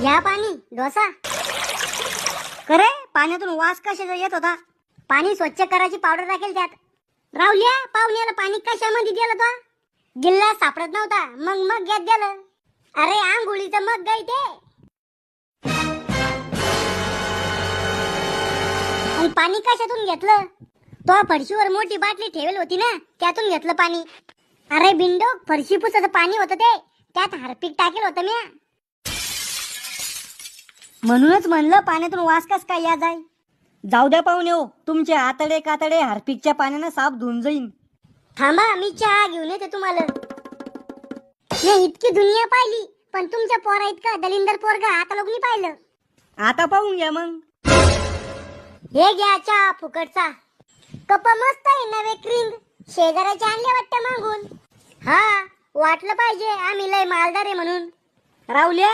घ्या पाणी डोसा. करे पाण्यातून वास कशाचा येत होता? पाणी स्वच्छ करायची पावडर टाकेल त्यात. राहुल्या पाहुण्याला पाणी कशामध्ये दिलं तो? गिल्ला सापडत नव्हता. मग मग घेत गेलं. अरे आंघोळीचं मग गाय ते आणि पाणी कशातून घेतलं? तो फरशीवर मोठी बाटली ठेवेल होती ना त्यातून घेतलं पाणी. अरे बिंडो फरशी पुसाचं पाणी होतं ते. त्यात हार्पिक टाकेल होतं म्या. म्हणूनच म्हणलं पाण्यातून वास कस काय या जाय जाऊ द्या पाहुणे हो तुमचे आतडे कातडे हार्पिकच्या पाण्यानं साफ धुवून जाईन. थांबा मी चहा घेऊन येते तुम्हाला. मी इतकी दुनिया पाहिली पण तुमच्या पोरा इतका दलिंदर पोरगा आता लोक नाही पाहिलं. आता पाहून घ्या मग. हे घ्या चहा फुकटचा. कप मस्त आहे नवे क्रिंग. शेजाऱ्याचे आणले वाटतं मागून. हा वाटलं पाहिजे आम्ही लय मालदार आहे म्हणून. राहुल्या